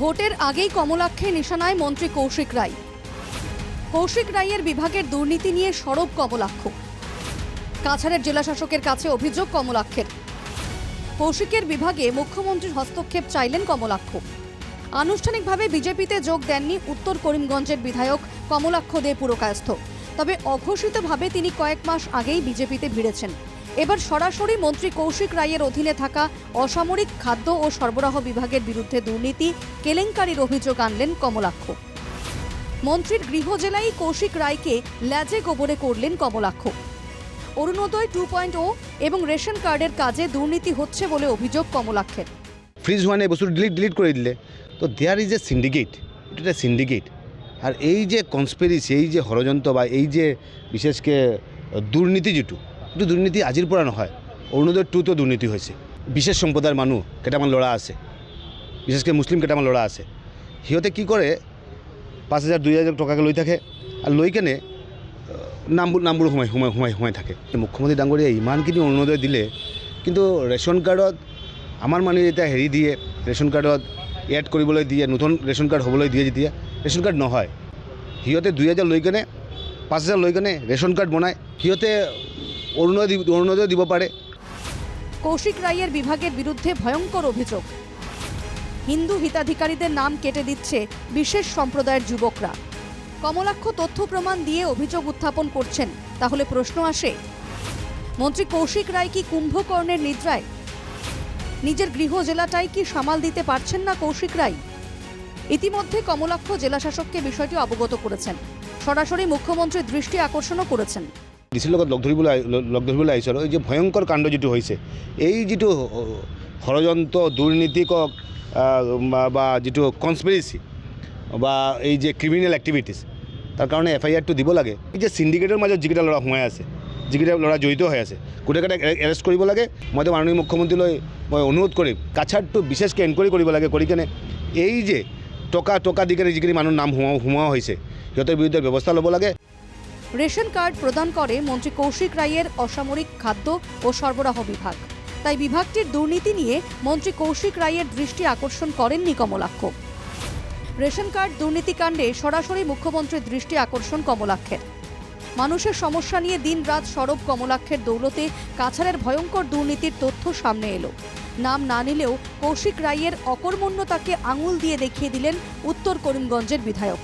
ভোটের আগেই কমলাক্ষে নিশানায় মন্ত্রী কৌশিক রায়। কৌশিক রায়ের বিভাগের দুর্নীতি নিয়ে সরব কমলাক্ষ। কাছাড়ের জেলাশাসকের কাছে অভিযোগ কমলাক্ষের। কৌশিকের বিভাগে মুখ্যমন্ত্রীর হস্তক্ষেপ চাইলেন কমলাক্ষ। আনুষ্ঠানিকভাবে বিজেপিতে যোগ দেননি উত্তর করিমগঞ্জের বিধায়ক কমলাক্ষ দে পুরকায়স্থ। তবে অঘোষিতভাবে তিনি কয়েক মাস আগেই বিজেপিতে ভিড়েছেন। এবার সরাসরি মন্ত্রী কৌশিক রায়ের অধীনে থাকা অসামরিক খাদ্য ও সরবরাহ বিভাগের বিরুদ্ধে দুর্নীতি, কেলেঙ্কারির অভিযোগ আনলেন কমলাক্ষ। মন্ত্রীর গৃহ জেলায় কৌশিক রায়কে ল্যাজে গোবরে করলেন কমলাক্ষ। অরুণোদয় টু পয়েন্ট ও এবং রেশন কার্ডের কাজে দুর্নীতি হচ্ছে বলে অভিযোগ কমলাক্ষের। ফ্রিজ ওয়ান এই বস্তুটো ডিলিট ডিলিট করে দিলে। তো দেয়ার ইজ এ সিন্ডিকেট এটা সিন্ডিকেট আর এই যে কনস্পিরিসি এই যে ষড়যন্ত্র বা এই যে বিশেষকে দুর্নীতি যেটো এইটো দুৰ্নীতি আজিৰ পৰা নহয় অৰুণোদয় টুতো দুৰ্নীতি হৈছে বিশেষ সম্প্ৰদায়ৰ মানুহ কেইটামান ল'ৰা আছে। বিশেষকৈ মুছলিম কেইটামান ল'ৰা আছে। সিহঁতে কি কৰে পাঁচ হাজাৰ দুই হাজাৰ টকাকৈ লৈ থাকে আৰু লৈ কেনে নামবোৰ নামবোৰ সোমাই সোমাই সোমাই সোমাই থাকে। মুখ্যমন্ত্ৰী ডাঙৰীয়াই ইমানখিনি অৰুণোদয় দিলে, কিন্তু ৰেচন কাৰ্ডত আমাৰ মানুহে যেতিয়া হেৰি দিয়ে, ৰেচন কাৰ্ডত এড কৰিবলৈ দিয়ে, নতুন ৰেচন কাৰ্ড হ'বলৈ দিয়ে যেতিয়া, ৰেচন কাৰ্ড নহয়। সিহঁতে দুই হাজাৰ লৈ কেনে, পাঁচ হাজাৰ লৈ কেনে ৰেচন কাৰ্ড বনায়। সিহঁতে অৰুণোদয় দিব অৰুণোদয় দিব পাৰে কৌশিক রায়ের বিভাগের বিরুদ্ধে ভয়ঙ্কর অভিযোগ। হিন্দু হিতাধিকারীদের নাম কেটে দিচ্ছে বিশেষ সম্প্রদায়ের যুবকরা। কমলাক্ষ তথ্য প্রমাণ দিয়ে অভিযোগ উত্থাপন করছেন, তাহলে প্রশ্ন আসে, মন্ত্রী কৌশিক রায় কি কুম্ভকর্ণের নিদ্রায়? নিজের গৃহ জেলাটাই কি সামাল দিতে পারছেন না কৌশিক রায়? ইতিমধ্যে কমলাক্ষ জেলাশাসককে বিষয়টি অবগত করেছেন। সরাসরি মুখ্যমন্ত্রীর দৃষ্টি আকর্ষণও করেছেন। ডিচিৰ লগত লগ ধৰিবলৈ লগ ধৰিবলৈ আহিছোঁ আৰু এই যে ভয়ংকৰ কাণ্ড যিটো হৈছে, এই যিটো ষড়যন্ত্ৰ দুৰ্নীতি কওক বা- যিটো কনস্পিৰেচি বা এই যে ক্ৰিমিনেল এক্টিভিটিছ তাৰ কাৰণে এফ আই আৰটো দিব লাগে। এই যে চিণ্ডিকেটৰ মাজত যিকেইটা ল'ৰা সোমাই আছে, যিকেইটা ল'ৰা জড়িত হৈ আছে, গোটেইকেইটাক এৰেষ্ট কৰিব লাগে। মইতো মাননীয় মুখ্যমন্ত্ৰীলৈ মই অনুৰোধ কৰিম, কাছাৰটো বিশেষকৈ এনকুৱাৰী কৰিব লাগে, কৰি কেনে এই যে টকা টকা দি কেনে মানুহৰ নাম সোমোৱা সোমোৱা হৈছে, সিহঁতৰ বিৰুদ্ধে ব্যৱস্থা ল'ব লাগে। রেশন কার্ড প্রদান করে মন্ত্রী কৌশিক রায়ের অসামরিক খাদ্য ও সরবরাহ বিভাগ। তাই বিভাগটির দুর্নীতি নিয়ে মন্ত্রী কৌশিক রায়ের দৃষ্টি আকর্ষণ করেননি কমলাক্ষ। রেশন কার্ড দুর্নীতিকাণ্ডে সরাসরি মুখ্যমন্ত্রীর দৃষ্টি আকর্ষণ কমলাক্ষের। মানুষের সমস্যা নিয়ে দিনরাত সরব কমলাক্ষের দৌলতে কাছাড়ের ভয়ঙ্কর দুর্নীতির তথ্য সামনে এলো। নাম না নিলেও কৌশিক রায়ের অকর্মণ্যতাকে আঙুল দিয়ে দেখিয়ে দিলেন উত্তর করিমগঞ্জের বিধায়ক।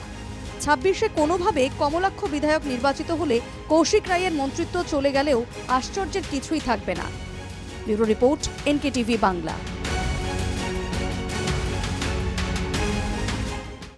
ছাব্বিশে কোনোভাবে কমলাক্ষ বিধায়ক নির্বাচিত হলে কৌশিক রায়ের মন্ত্রিত্ব চলে গেলেও আশ্চর্যের কিছুই থাকবে না। Bureau report NKTV Bangla.